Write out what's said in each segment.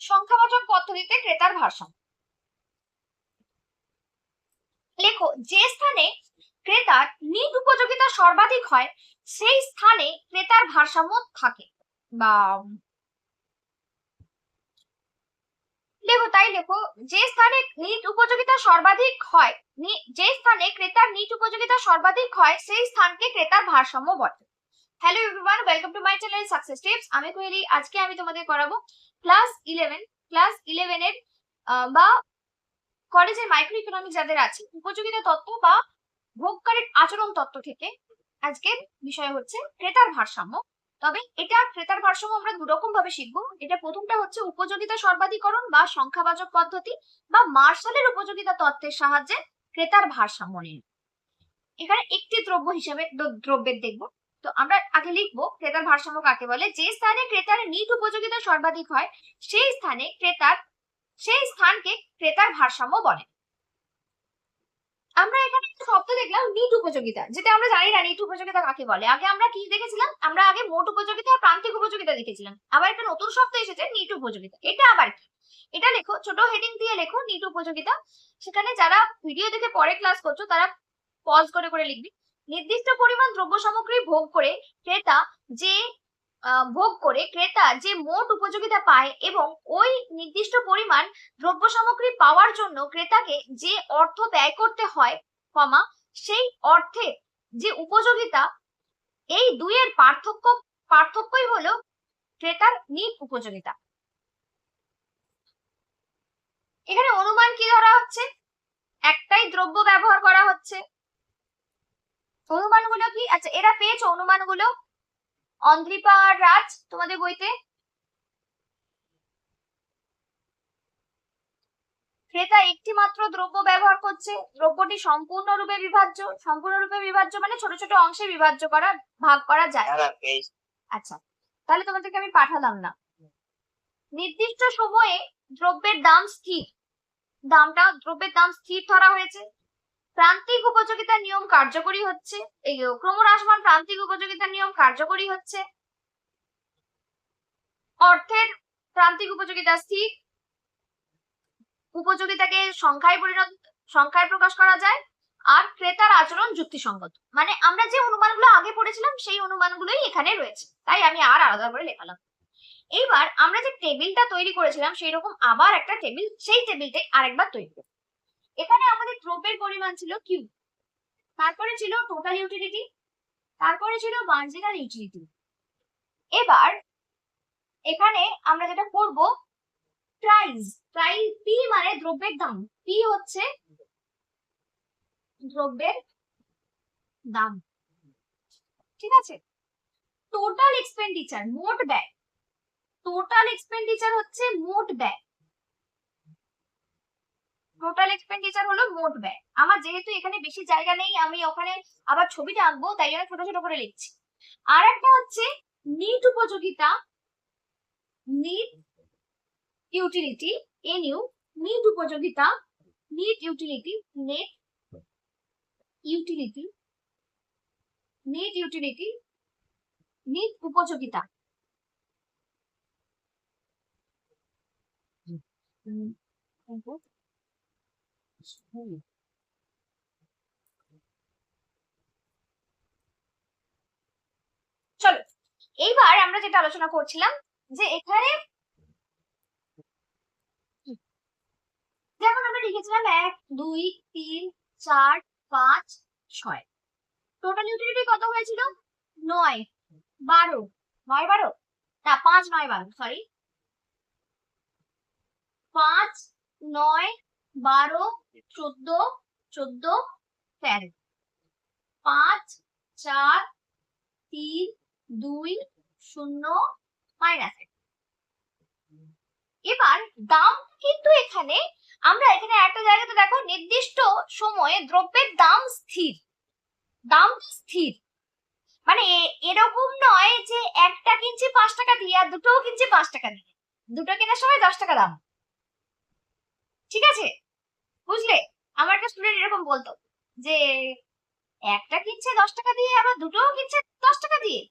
সংখ্যাবাচক পদ্ধতিতে ক্রেতার ভারসাম্য। লেখো, যে স্থানে ক্রেতার নিট উপযোগিতা সর্বাধিক হয়, সেই স্থানে ক্রেতার ভারসাম্য থাকে বা লেখো, তাই লেখো, যে স্থানে নিট উপযোগিতা সর্বাধিক হয় যে স্থানে ক্রেতার নিট উপযোগিতা সর্বাধিক হয়, সেই স্থানকে ক্রেতার ভারসাম্য বলে। Hello everyone welcome to my channel success tips আমি কোহেলি আজকে আমি তোমাদের করাবো ক্লাস ইলেভেন ক্লাস ইলেভেনের বা কলেজের মাইক্রো ইকোনমিক যাদের আছে, উপযোগিতা তত্ত্ব বা ভোগকারীর আচরণ তত্ত্ব থেকে আজকের বিষয় হচ্ছে ক্রেতার ভারসাম্য। তবে এটা ক্রেতার ভারসাম্য আমরা দুরকম ভাবে শিখব। এটা প্রথমটা হচ্ছে উপযোগিতা সর্বাধিকরণ বা সংখ্যাবাচক পদ্ধতি বা মার্শালের উপযোগিতা তত্ত্বের সাহায্যে ক্রেতার ভারসাম্য নির্ণয় এখানে একটি দ্রব্য হিসেবে দ্র- দ্রব্যের দেখব। তো আমরা আগে লিখব ক্রেতার ভারসাম্য কাকে বলে? যে স্থানে ক্রেতার নিট উপযোগিতা সর্বাধিক হয়, সেই স্থানে ক্রেতার, সেই স্থানকে ক্রেতার ভারসাম্য বলে। আমরা এখানে একটা শব্দ দেখলাম, নিট উপযোগিতা। যেটা আমরা জানি না নিট উপযোগিতা কাকে বলে। আগে আমরা কি দেখেছিলাম? আমরা আগে মোট উপযোগিতা আর প্রান্তিক উপযোগিতা দেখেছিলাম। আবার একটা নতুন শব্দ এসেছে, নিট উপযোগিতা। এটা আবার কি? এটা লেখো, ছোট হেডিং দিয়ে লেখো, নিট উপযোগিতা। সেখানে যারা ভিডিও দেখে পরে ক্লাস করছ, তারা পজ করে করে লিখবি। নির্দিষ্ট পরিমাণ দ্রব্য সামগ্রী ভোগ করে ক্রেতা যে ভোগ করে ক্রেতা যে মোট উপযোগিতা পায় এবং ওই নির্দিষ্ট পরিমাণ দ্রব্য সামগ্রী পাওয়ার জন্য ক্রেতাকে যে অর্থ ব্যয় করতে হয়, কমা, সেই অর্থে যে উপযোগিতা, এই দুইয়ের পার্থক্য, পার্থক্যই হলো ক্রেতার নিট উপযোগিতা। এখানে অনুমান কি ধরা হচ্ছে? একটাই দ্রব্য ব্যবহার করা হচ্ছে। অনুমানগুলো কি? আচ্ছা এরা পেয়েছ অনুমানগুলো? অন্দ্রিপা আর রাজ তোমাদের বইতে? ক্রেতা একটি মাত্র দ্রব্য ব্যবহার করছে। দ্রব্যটি সম্পূর্ণরূপে বিভাজ্য। সম্পূর্ণরূপে বিভাজ্য মানে ছোট ছোট অংশে বিভাজ্য করা ভাগ করা যায়। আচ্ছা তাহলে তোমাদেরকে আমি পাঠালাম না। নির্দিষ্ট সময়ে দ্রব্যের দাম স্থির। দামটা দ্রব্যের দাম স্থির ধরা হয়েছে। প্রান্তিক উপযোগিতার নিয়ম কার্যকরী হচ্ছে, এই ক্রমহ্রাসমান প্রান্তিক উপযোগিতার নিয়ম কার্যকরী হচ্ছে। অর্থের প্রান্তিক উপযোগিতা স্থির, উপযোগিতাকে সংখ্যায় পরিণত, সংখ্যায় প্রকাশ করা যায়, আর ক্রেতার আচরণ যুক্তিসঙ্গত। মানে আমরা যে অনুমানগুলো আগে পড়েছিলাম, সেই অনুমানগুলোই এখানে রয়েছে। তাই আমি আর আলাদা করে লেখালাম। এইবার আমরা যে টেবিলটা তৈরি করেছিলাম সেই রকম আবার একটা টেবিল, সেই টেবিলটাই আরেকবার তৈরি করব। এখানে আমাদের দ্রব্যের পরিমাণ ছিল কিউ তারপরে ছিল টোটাল ইউটিলিটি তারপরে ছিল মার্জিনাল ইউটিলিটি এবার এখানে আমরা যেটা করব প্রাইস প্রাইস পি মানে দ্রব্যের দাম। পি হচ্ছে দ্রব্যের দাম। ঠিক আছে? টোটাল এক্সপেন্ডিচার মোট ব্যয়। টোটাল এক্সপেন্ডিচার হচ্ছে মোট ব্যয়। টোটাল এক্সপেন্ডিচার হলো মোট ব্যয়। আমার যেহেতু এখানে বেশি জায়গা নেই আমি ওখানে আবার ছবিটা আঁকবো তাই জন্য ছোট ছোট করে লিখছি। আর একটা হচ্ছে নিট উপযোগিতা net utility N U net উপযোগিতা net utility net utility net utility net উপযোগিতা। চলো, এইবার আমরা যেটা আলোচনা করছিলাম যে এখানে যেমন আমরা লিখেছিলাম এক, দুই, তিন, চার, পাঁচ, ছয়। টোটাল ইউটিলিটি কত হয়েছিল? নয়, বারো। নয় বারো? না, পাঁচ নয় বারো সরি পাঁচ, নয় বারো, চোদ্দ চোদ্দ, তেরো। পাঁচ, চার, তিন, দুই, শূন্য মাইনাস এবার দাম কিন্তু এখানে, আমরা এখানে একটা জায়গাতে দেখো, নির্দিষ্ট সময়ে দ্রব্যের দাম স্থির। দাম স্থির। মানে এরকম নয় যে একটা কিনছি পাঁচ টাকা দিয়ে, আর দুটোও কিনছি পাঁচ টাকা দিয়ে। দুটো কেনার সময় দশ টাকা দাম। ঠিক আছে? বুঝলে? আমার একটা স্টুডেন্ট এরকম বলতো যে, একটা কিনছে দশ টাকা দিয়ে, আবার দুটোও কিনছে দশ টাকা দিয়ে।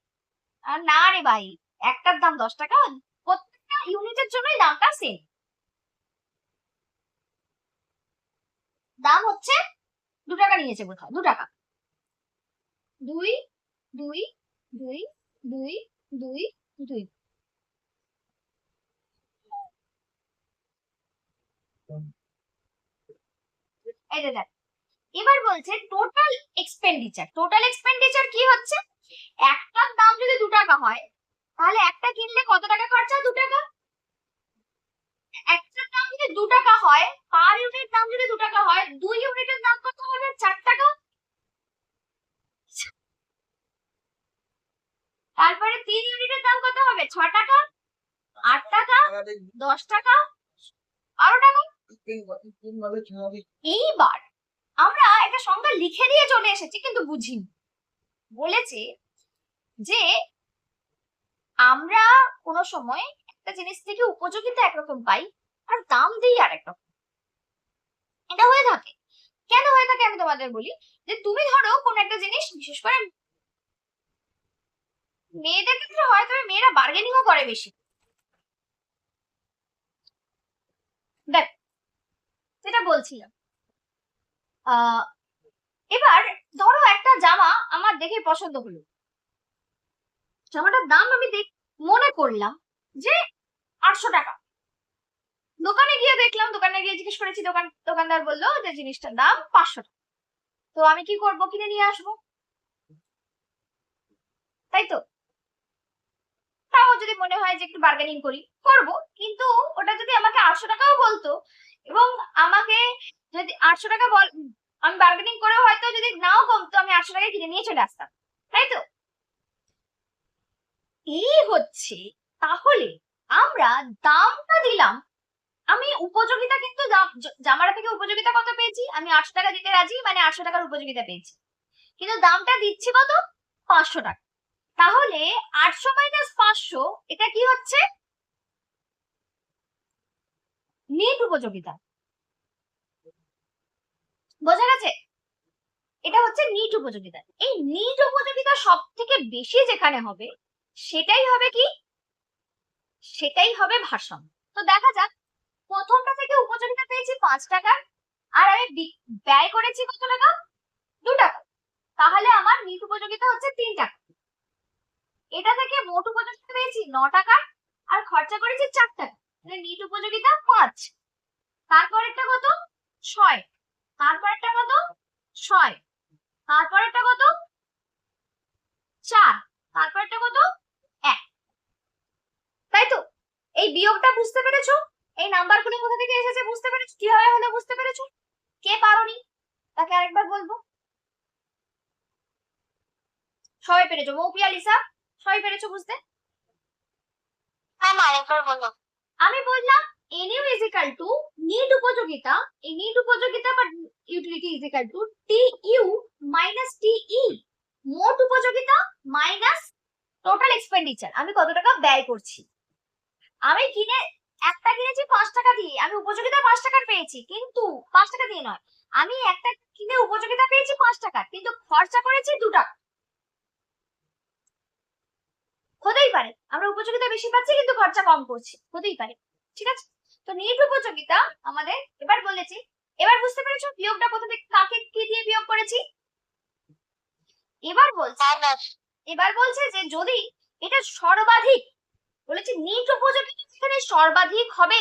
আর না রে ভাই, একটার দাম দশ টাকা, প্রত্যেকটা ইউনিটের জন্যই দামটা সেম দাম হচ্ছে দু টাকা নিয়েছে কোথাও দু টাকা। দুই দুই দুই দুই দুই দুই। দেখ এবার বলছে টোটাল এক্সপেন্ডিচার টোটাল এক্সপেন্ডিচার কি হচ্ছে? একটার দাম যদি দু টাকা হয় তাহলে একটা কিনলে কত টাকা খরচা দু টাকা? একটার দাম যদি দু টাকা হয় পার ইউনিট দাম যদি দু টাকা হয় দুই ইউনিটের দাম কত হবে? চার টাকা? তারপরে তিন ইউনিটের দাম কত হবে? ছ টাকা? আট টাকা? দশ টাকা? বারো টাকা? এইবার আমরা একটা সংজ্ঞা লিখে দিয়ে চলে এসেছি, কিন্তু বুঝিনি। বলেছে যে আমরা কোনো সময় একটা জিনিস থেকে উপযোগিতা একরকম পাই, আর দাম দিই আরেক রকম। এটা হয়ে থাকে। কেন হয়ে থাকে আমি তোমাদের বলি, যে তুমি ধরো কোন একটা জিনিস, বিশেষ করে মেয়েদের ক্ষেত্রে হয়, তবে মেয়েরা বার্গেনিংও করে বেশি। দেখ যেটা বলছিলাম। এবার ধরো একটা জামা আমার দেখে পছন্দ হলো। জামাটার দাম আমি দেখ, মনে করলাম যে আটশো টাকা। দোকানে গিয়ে দেখলাম, দোকানে গিয়ে জিজ্ঞেস করেছি, দোকান, দোকানদার বলল যে জিনিসটার দাম পাঁচশো টাকা। তো আমি কি করব, কিনে নিয়ে আসব? তাই তো? তাও যদি মনে হয় যে একটু বার্গেনিং করি, করব। কিন্তু ওটা যদি আমাকে আটশো টাকাও বলতো এবং আমাকে যদি আটশো টাকা বল, আমি বার্গেনিং করে হয়তো যদি নাও কমতো আমি আটশো টাকায় কিনে নিয়ে চলে আসতাম। তাই তো? এই হচ্ছে, তাহলে আমরা দামটা দিলাম। আমি উপযোগিতা কিন্তু জামাটা থেকে উপযোগিতা কত পেয়েছি? আমি আটশো টাকা দিতে রাজি মানে আটশো টাকার উপযোগিতা পেয়েছি। কিন্তু দামটা দিচ্ছি কত? পাঁচশো টাকা। তাহলে আটশো মাইনাস পাঁচশো, এটা কি হচ্ছে? নেট উপযোগিতা। বোঝা গেছে? এটা হচ্ছে নিট উপযোগিতা। এই নিট উপযোগিতা সব থেকে বেশি যেখানে হবে, সেটাই হবে কি? সেটাই হবে ভারসাম্য। তো দেখা যাক, প্রথমটা থেকে উপযোগিতা পেয়েছি পাঁচ টাকা আর আমি ব্যয় করেছি কত টাকা? দু টাকা। তাহলে আমার নিট উপযোগিতা হচ্ছে তিন টাকা। এটা থেকে মোট উপযোগিতা পেয়েছি ন টাকা আর খরচা করেছি চার টাকা। নিট উপযোগিতা পাঁচ। তারপরেরটা কত? ছয়। তারপরেরটা কত? ছয়। তারপরেরটা কত? চার। তারপরেরটা কত? এক। তাই তো? এই বিয়োগটা বুঝতে পেরেছ? এই নাম্বার নাম্বারগুলো কোথা থেকে এসেছে বুঝতে পেরেছ? কীভাবে হলো বুঝতে পেরেছ? কে পারোনি? তাকে আরেকবার বলব। সবাই পেরেছ? মৌপিয়া লিসা, সবাই পেরেছ বুঝতে? ম্যাম আরেকবার বলো। আমি বললাম N U is equal to net উপযোগিতা, এই নিড উপযোগিতা বা utility is equal to T U minus T E মোট উপযোগিতা মাইনাস টোটাল এক্সপেন্ডিচার আমি কত টাকা ব্যয় করছি? আমি কিনে, একটা কিনেছি পাঁচ টাকা দিয়ে, আমি উপযোগিতা পাঁচ টাকার পেয়েছি, কিন্তু পাঁচ টাকা দিয়ে নয়, আমি একটা কিনে উপযোগিতা পেয়েছি পাঁচ টাকা কিন্তু খরচা করেছি দু টাকা। হতেই পারে। আমরা উপযোগিতা বেশি পাচ্ছি কিন্তু খরচা কম করছি। হতেই পারে। ঠিক আছে? তো নিট উপযোগিতা আমাদের এবার বলেছি। এবার বুঝতে পেরেছ বিয়োগটা থেকে কাকে কি দিয়ে বিয়োগ করেছি? এবার বলছে হ্যাঁ এবার বলছে যে যদি এটা সর্বাধিক বলেছে নিট উপযোগিতা যেখানে সর্বাধিক হবে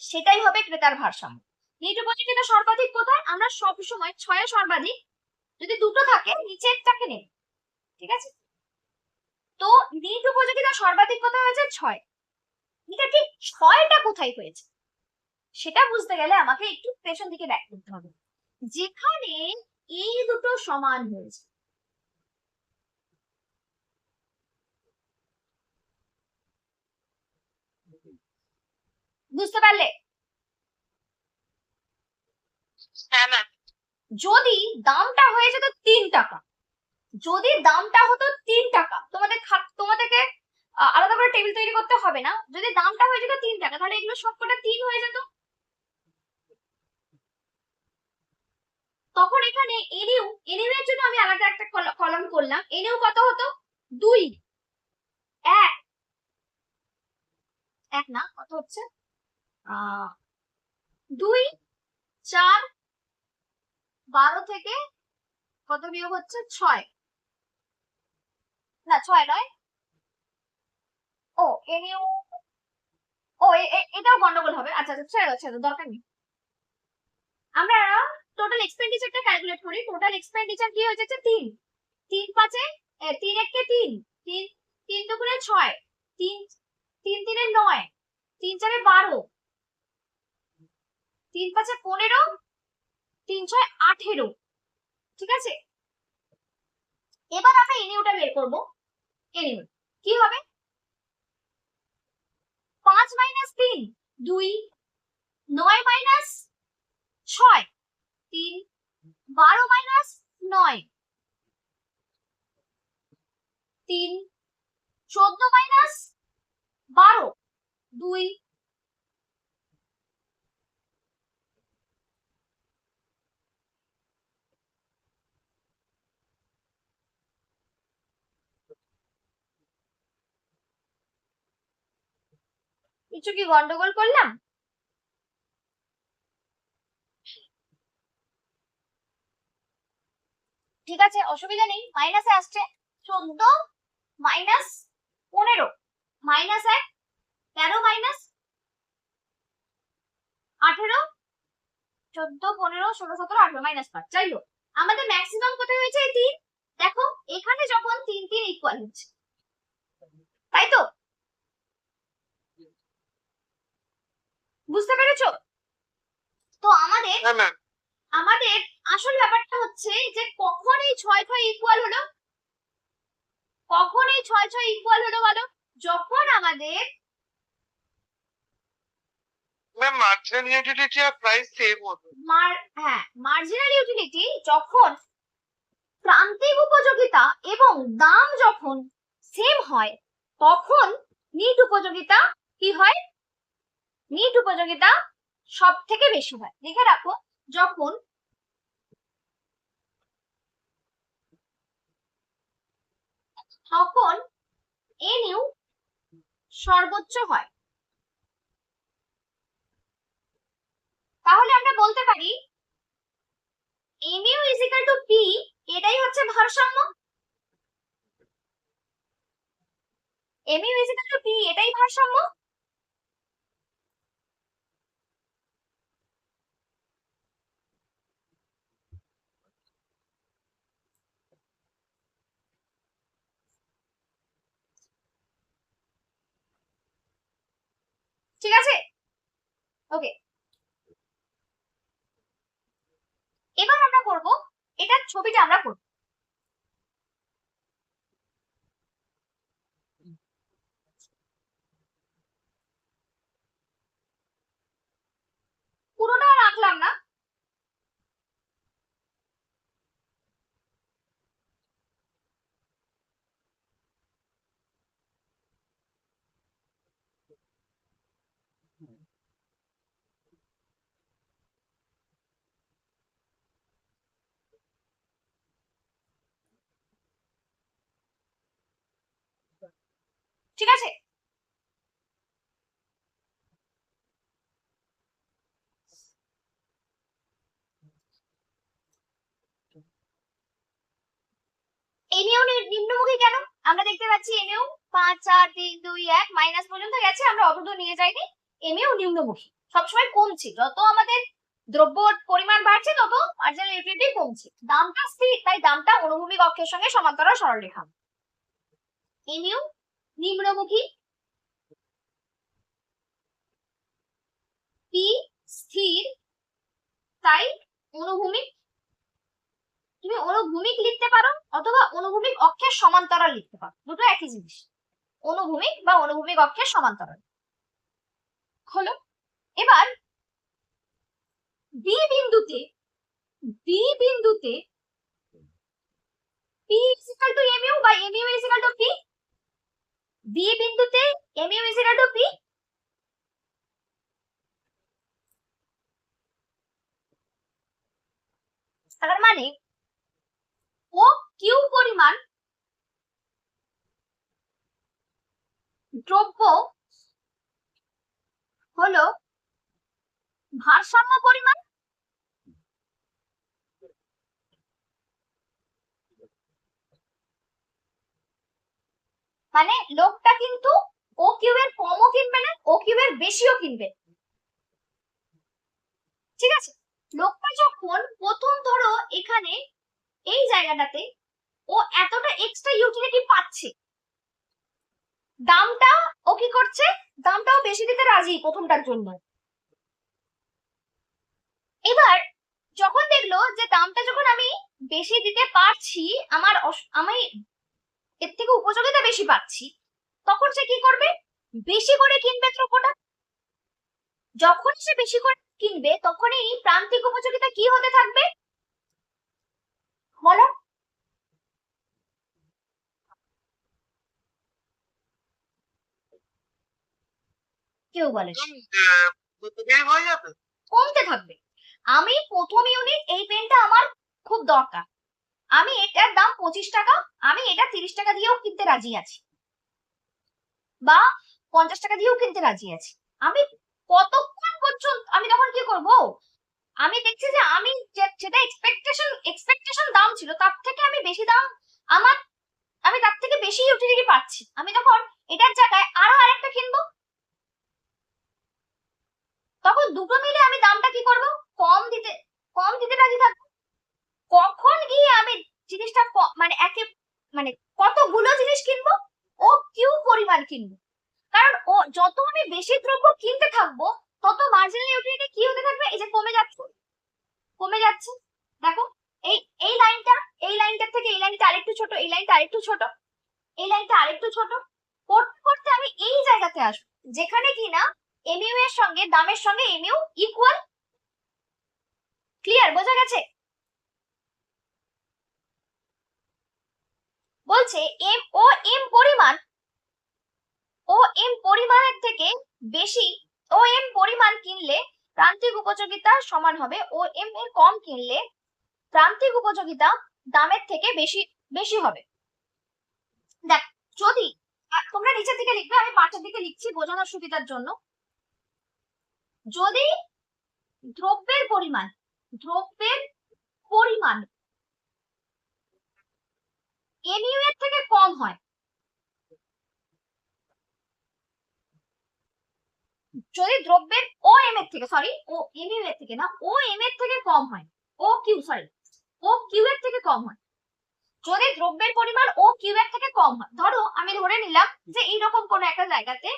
সেটাই হবে ক্রেতার ভারসাম্য। নিট উপযোগিতা সর্বাধিক কোথায়? আমরা সব সময় ছয়ে সর্বাধিক যদি দুটো থাকে নিচেরটাকে নেব। ঠিক আছে? তো নিট উপযোগিতা সর্বাধিক কোথায় হয়েছে ছয়। এটা ঠিক ছয়টা কোথায় হয়েছে? সেটা বুঝতে গেলে আমাকে একটু পেছন দিকে ব্যাক করতে হবে। যেখানে এই দুটো সমান হয়েছে। বুঝতে পারলে? হ্যাঁ যদি দামটা হয়ে যেত তিন টাকা যদি দামটা হতো তিন টাকা, তোমাদের তোমাদেরকে আলাদা করে টেবিল তৈরি করতে হবে না। যদি দামটা হয়ে যেত তিন টাকা, তাহলে এগুলো সবকটা তিন হয়ে যেত। তখন এখানে এনিউ এনিউ এর জন্য আমি আলাদা একটা কলম করলাম। এনিউ কত হতো? দুই। এক। এক না, কত হচ্ছে? দুই, চার, বারো থেকে কত বিয়োগ হচ্ছে? ছয়। না ছয় নয় ও এ নিয়েও ও এটাও গন্ডগোল হবে আচ্ছা আচ্ছা ছেড়ে ছেড়ে দরকার নেই আমরা টোটাল এক্সপেন্ডিচারটা ক্যালকুলেট করি টোটাল এক্সপেন্ডিচার কি হয়ে যাচ্ছে তিন তিন পাঁচে তিন এককে তিন তিন তিন দুগুণে ছয় তিন তিন তিনে নয় তিন চারে বারো তিন পাঁচে পনেরো তিন ছয় আঠেরো ঠিক আছে এবার আমরা এনিউটা বের করব। এনিউ কি হবে? পাঁচ মাইনাস তিন, দুই, নয় মাইনাস ছয়, তিন, বারো মাইনাস নয়, তিন, চোদ্দ মাইনাস বারো, দুই কিছু কি গন্ডগোল করলাম? ঠিক আছে, অসুবিধা নেই। মাইনাসে আসছে চোদ্দ মাইনাস পনেরো। মাইনাস এক, তেরো মাইনাস আঠেরো, চোদ্দ, পনেরো, ষোলো, সতেরো, আঠেরো মাইনাস পাঁচ। যাই হোক আমাদের ম্যাক্সিমাম কোথায় হয়েছে এই তিন? দেখো, এখানে যখন তিন তিন ইকুয়াল হচ্ছে। তাই তো? বুঝতে পেরেছ? তো আমাদের হ্যাঁ আমাদের আসল ব্যাপারটা হচ্ছে যে কখন এই ছয় ছয় ইকুয়াল হলো? কখন এই ছয় ছয় ইকুয়াল হলো বলো? যখন আমাদের মার্জিনাল ইউটিলিটি আর প্রাইস সেম হতো মার হ্যাঁ মার্জিনাল ইউটিলিটি যখন প্রান্তিক উপযোগিতা এবং দাম যখন সেম হয় তখন নিট উপযোগিতা কি হয়? নিট উপযোগিতা সব থেকে বেশি হয়। দেখে রাখো, যখন তখন এনইউ সর্বোচ্চ হয়। তাহলে আমরা বলতে পারি M U is equal to P এটাই হচ্ছে ভারসাম্য। M U is equal to P এটাই ভারসাম্য। ঠিক আছে? ওকে এবার আমরা করব এটার ছবিটা আমরা করব পুরোটা আর আঁকলাম না ঠিক আছে? এমইউ নিম্নমুখী কেন? আমরা দেখতে পাচ্ছি এমইউ পাঁচ, চার, তিন, দুই, এক মাইনাস পর্যন্ত গেছে, আমরা নিয়ে যাইনি এমইউ নিম্নমুখী। সবসময় কমছে, যত আমাদের দ্রব্য পরিমাণ বাড়ছে, তত মার্জিনাল ইউটিলিটি কমছে। দামটা স্থির, তাই দামটা অনুভূমিক অক্ষের সঙ্গে সমান্তরাল সরলরেখা। এমইউ নিম্নমুখী? পি স্থির, তাই অনুভূমিক। তুমি অনুভূমিক লিখতে পারো অথবা অনুভূমিক অক্ষের সমান্তরাল লিখতে পারো, দুটো একই জিনিস। অনুভূমিক বা অনুভূমিক অক্ষের সমান্তরাল। হলো এবার বি বিন্দুতে বি বিন্দুতে P is equal to M U বা M U is equal to P B বিন্দুতে M U is equal to P তার মানে ও কিউ পরিমাণ দ্রব্য হলো ভারসাম্য পরিমাণ মানে লোকটা কিন্তু ও কিউ এর কমও কিনবে না ও কিউ এর বেশিও কিনবে। ঠিক আছে? লোকটা যখন প্রথম ধরো এখানে এই জায়গাটাতে ও এতটা এক্সট্রা ইউটিলিটি পাচ্ছে, দামটা ও কি করছে? দামটাও বেশি দিতে রাজি প্রথমটার জন্য। এবার যখন দেখল যে দামটা যখন আমি বেশি দিতে পারছি, আমার আমি এর থেকে উপযোগিতা বেশি পাচ্ছি। তখন সে কি করবে? বেশি করে কিনবে দ্রব্যটা? যখন সে বেশি করে কিনবে তখনই প্রান্তিক উপযোগিতা কি হতে থাকবে? বলো। কেউ বলে কমতে থাকবে। আমি প্রথম ইউনিট এই পেনটা আমার খুব দরকার। আমি এটার দাম পঁচিশ টাকা, আমি এটা তিরিশ টাকা দিয়েও কিনতে রাজি আছি। বা পঞ্চাশ টাকা দিয়েও কিনতে রাজি আছি। আমি কতক্ষণ পর্যন্ত, আমি তখন কি করব? আমি দেখছি যে আমি যেটা এক্সপেকটেশন এক্সপেকটেশন দাম ছিল, তার থেকে আমি বেশি দাম আমার, আমি তার থেকে বেশি ইউটিলিটি পাচ্ছি। আমি তখন এটার জায়গায় আরও আরেকটা কিনবো, তখন দুটো মিলে আমি দামটা কি করব? কম দিতে কম দিতে রাজি থাকব। কখন গিয়ে আমি জিনিসটা মানে একে মানে কতগুলো জিনিস কিনবো? ও কিউ পরিমাণ কিনবো? কারণ ও যত আমি বেশি দ্রব্য কিনতে থাকব, তত মার্জিনাল ইউটিলিটি কি হতে থাকবে? এই যে কমে যাচ্ছে। কমে যাচ্ছে। দেখো, এই এই লাইনটা, এই লাইনটার থেকে এই লাইনটা আরেকটু ছোট, এই লাইনটা আরেকটু ছোট, এই লাইনটা আরেকটু ছোট। করতে করতে আমি এই জায়গাতে আসব। যেখানে কিনা এমইউ এর সঙ্গে, দামের সঙ্গে এমইউ ইকুয়াল ক্লিয়ার বোঝা গেছে? বলছে, এম ও এম পরিমাণ ও এম পরিমাণের থেকে বেশি ও এম পরিমাণ কিনলে প্রান্তিক উপযোগিতা সমান হবে ও এম এর কম কিনলে প্রান্তিক উপযোগিতা দামের থেকে বেশি বেশি হবে। দেখ, যদি তোমরা নিচের দিকে লিখবে, আমি পাঁচের দিকে লিখছি বোঝানোর সুবিধার জন্য। যদি দ্রব্যের পরিমাণ দ্রব্যের পরিমাণ এমইউ এর থেকে কম হয়। যদি দ্রব্যের ও এম এর থেকে সরি ও এমইউ এর থেকে না ও এম এর থেকে কম হয় O Q sorry O Q এর থেকে কম হয়। যদি দ্রব্যের পরিমাণ ও কিউ এর থেকে কম হয়, ধরো আমি ধরে নিলাম যে এইরকম কোন একটা জায়গাতে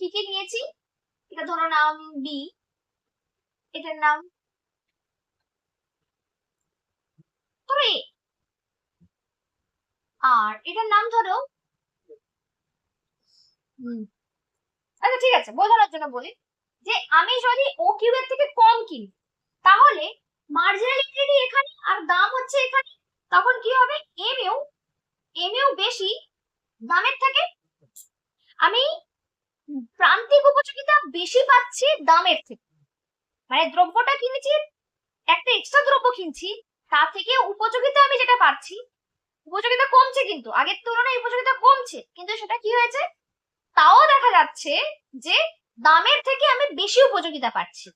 কি কি নিয়েছি? এটা ধরো নাম বি এটার নাম, ধরো আর এটার নাম ধরো। আচ্ছা ঠিক আছে, বোঝানোর জন্য বলি যে আমি যদি ও কিউ এর থেকে কম কিনি, তাহলে মার্জিনাল ইউটিলিটি এখানে আর দাম হচ্ছে এখানে। তখন কি হবে? এমইউ এমইউ বেশি দামের থেকে। আমি প্রান্তিক উপযোগিতা বেশি পাচ্ছি দামের থেকে। মানে দ্রব্যটা কিনেছি, একটা এক্সট্রা দ্রব্য কিনছি তা থেকে উপযোগিতা আমি যেটা পাচ্ছি উপযোগিতা কমছে কিন্তু আগের তুলনায় উপযোগিতা কমছে। কিন্তু সেটা কি হয়েছে? তাও দেখা যাচ্ছে যে দামের থেকে আমি বেশি উপযোগিতা পাচ্ছি।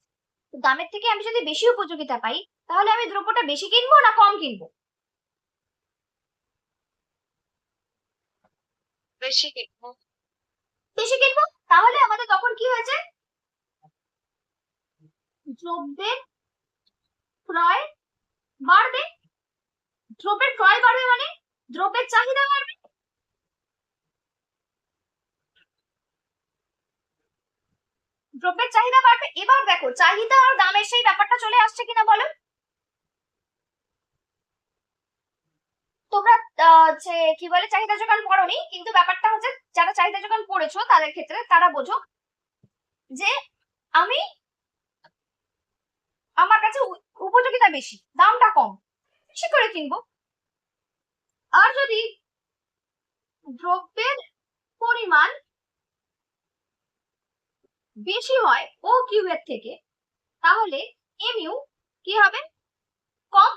দামের থেকে আমি যদি বেশি উপযোগিতা পাই তাহলে আমি দ্রব্যটা বেশি কিনবো না কম কিনবো? বেশি কিনবো। বেশি কিনবো? তাহলে আমাদের তখন কি হয়েছে? দ্রব্যের ক্রয় বাড়বে। দ্রব্যের ক্রয় বাড়বে মানে দ্রব্যের চাহিদা বাড়বে? দ্রব্যের চাহিদা বাড়বে? এবার দেখো, চাহিদা আর দামের সেই ব্যাপারটা চলে আসছে কিনা বলো? তোমরা যে কি বলে চাহিদা যোগান পড়োনি কিন্তু ব্যাপারটা হচ্ছে যারা চাহিদা যোগান পড়েছো তাদের ক্ষেত্রে তারা বোঝো যে আমি, আমার কাছে উপযোগিতা বেশি, দামটা কম, বেশি করে কিনবো। আর যদি দ্রব্যের পরিমাণ বেশি হয় ও কিউ এর থেকে, তাহলে এমইউ কি হবে? কম।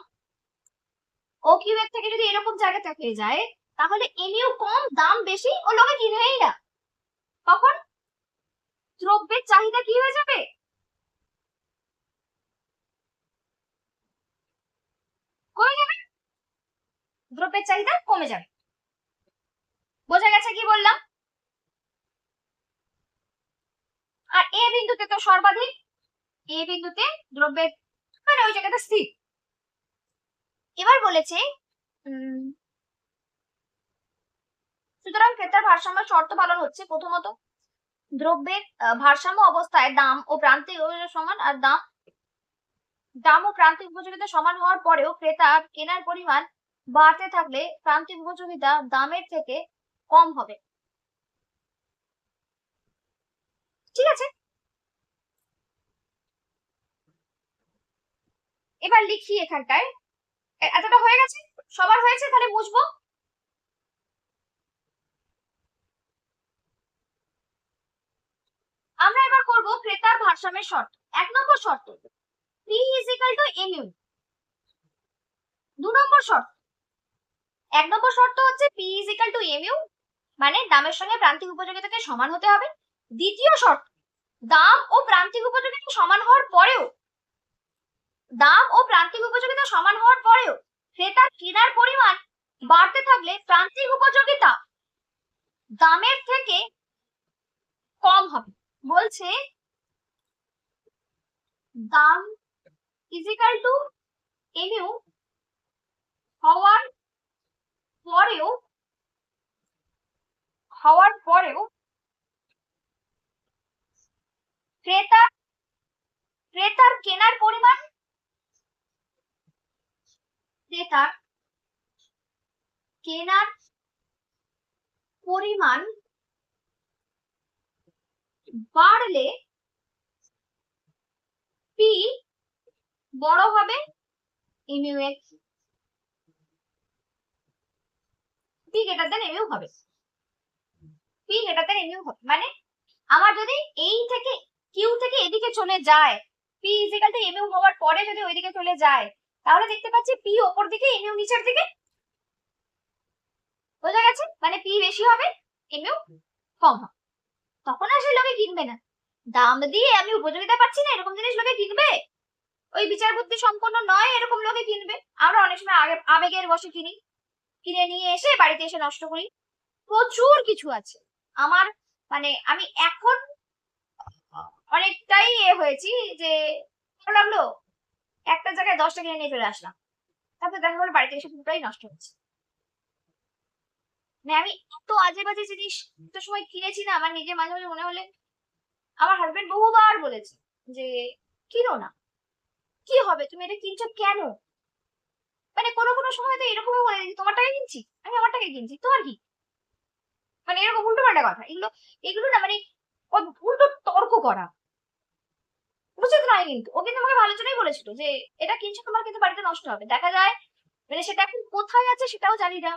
ও কিউ এর থেকে যদি এরকম জায়গাতে হয়ে যায়, তাহলে এমইউ কম, দাম বেশি ও লোকে কিনবেই না। তখন দ্রব্যের চাহিদা কি হয়ে যাবে কমে যাবে দ্রব্যের চাহিদা কমে যাবে। বোঝা গেছে কি বললাম? আর এ বিন্দুতে তো সর্বাধিক, এ বিন্দুতে দ্রব্যের মানে ওই জায়গাটা স্থির। এবার বলেছে সুতরাং ক্রেতার ভারসাম্য শর্ত পালন হচ্ছে প্রথমত দ্রব্যের ভারসাম্য অবস্থায় দাম ও প্রান্তিক সমান আর দাম দাম ও প্রান্তিক উপযোগিতা সমান হওয়ার পরেও ক্রেতা কেনার পরিমাণ বাড়তে থাকলে প্রান্তিক উপযোগিতা দামের থেকে কম হবে। ঠিক আছে? এবার লিখি এখানটায়। এতটা হয়ে গেছে? সবার হয়েছে? তাহলে বুঝব। আমরা এবার করব ক্রেতার ভারসাম্যের শর্ত। এক নম্বর শর্ত পি টু এম দু নম্বর শর্ত এক নম্বর শর্ত হচ্ছে P is equal to M U মানে দামের সঙ্গে প্রান্তিক উপযোগিতাকে সমান হতে হবে। দ্বিতীয় শর্ত, দাম ও প্রান্তিক উপযোগিতা সমান হওয়ার পরেও, দাম ও প্রান্তিক উপযোগিতা সমান হওয়ার পরেও ক্রেতার কেনার পরিমাণ বাড়তে থাকলে প্রান্তিক উপযোগিতা দামের থেকে কম হবে। বলছে, দাম ইজিক্যাল টু এমইউ হওয়ার পরেও, হওয়ার পরেও ক্রেতা ক্রেতার কেনার পরিমাণ ক্রেতার কেনার পরিমাণ বাড়লে পি বড় হবে এর পি গ্রেটার দেন এমইউ হবে। পি গ্রেটার দেন এমইউ হবে। মানে আমার যদি এই থেকে কিউ থেকে এদিকে চলে যায় পি ইজিক্যাল টু এমইউ হওয়ার পরে যদি ওইদিকে চলে যায়, তাহলে দেখতে পাচ্ছি পি ওপর দিকে এমইউ নিচের দিকে। বোঝা গেছে? মানে পি বেশি হবে এমইউ কম হবে। তখন আর লোকে কিনবে না। দাম দিয়ে আমি উপযোগিতা পাচ্ছি না, এরকম জিনিস লোকে কিনবে? ওই বিচার বুদ্ধি সম্পন্ন নয়, এরকম লোকে কিনবে। আমরা অনেক সময় আবেগের বসে কিনি। কিনে নিয়ে এসে বাড়িতে এসে নষ্ট করি। প্রচুর কিছু আছে। আমার মানে আমি এখন অনেকটাই এ হয়েছি যে ভালো লাগল? একটা জায়গায় দশটা কিনে নিয়ে চলে আসলাম। তারপর দেখা গেলো বাড়িতে এসে পুরোটাই নষ্ট হচ্ছে। মানে আমি এত আজে বাজে জিনিস একটা সময় কিনেছি না, আমার নিজে মাঝে মাঝে মনে হলে আমার হাজবেন্ড বহুবার বলেছে যে, কিনো না। কি হবে? তুমি এটা কিনছো কেন? মানে কোনো কোনো সময় তো এরকমও বলে যে তোমার টাকা কিনছি, আমি আমার টাকা কিনছি, তোমার কি? মানে এরকম উল্টো পাল্টা কথা, এগুলো এগুলো না মানে উল্টো তর্ক করা। উচিত নয় কিন্তু ও কিন্তু আমাকে ভালো জন্যই বলেছিল যে, এটা কিনছো তোমার, কিন্তু বাড়িতে নষ্ট হবে। দেখা যায় মানে সেটা এখন কোথায় আছে সেটাও জানি না।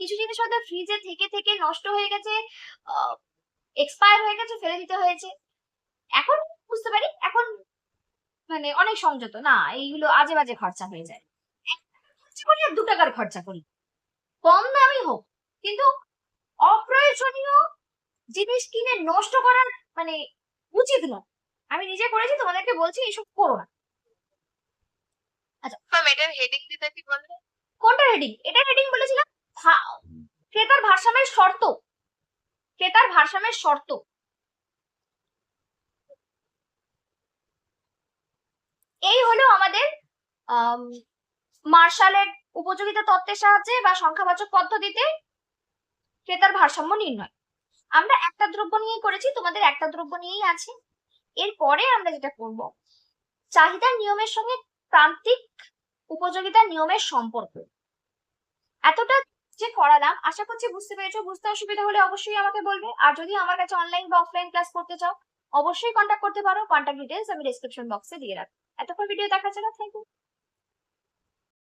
কিছু জিনিস হয়তো ফ্রিজে থেকে থেকে নষ্ট হয়ে গেছে এক্সপায়ার হয়ে গেছে, ফেলে দিতে হয়েছে। এখন বুঝতে পারি, এখন মানে অনেক সংযত। না, এইগুলো আজে বাজে খরচা হয়ে যায়। খরচা করি আর দু টাকার খরচা করি। কম দামি হোক কিন্তু অপ্রয়োজনীয় জিনিস কিনে নষ্ট করার মানে উচিত নয়। আমি নিজে করেছি তোমাদেরকে বলছি এইসব করো না। ম্যাম এটার হেডিং দিতে কি বললে কোনটা হেডিং এটা হেডিং বলেছিলাম ক্রেতার ভারসাম্যের শর্ত। ক্রেতার ভারসাম্যের শর্ত। এই হলো আমাদের আম, মার্শালের উপযোগিতা তত্ত্বের সাহায্যে বা সংখ্যাবাচক পদ্ধতিতে ক্রেতার ভারসাম্য নির্ণয়। আমরা একটা দ্রব্য নিয়েই করেছি, তোমাদের একটা দ্রব্য নিয়েই আছে। এরপরে আমরা যেটা করব, চাহিদার নিয়মের সঙ্গে প্রান্তিক উপযোগিতার নিয়মের সম্পর্ক। এতটা যে করালাম, আশা করছি বুঝতে পেরেছ। বুঝতে অসুবিধা হলে অবশ্যই আমাকে বলবে। আর যদি আমার কাছে অনলাইন বা অফলাইন ক্লাস করতে চাও, অবশ্যই কন্ট্যাক্ট করতে পারো। কন্ট্যাক্ট ডিটেলস আমি ডেসক্রিপশন বক্সে দিয়ে রাখব। এতক্ষণ ভিডিও দেখার জন্য থ্যাংক ইউ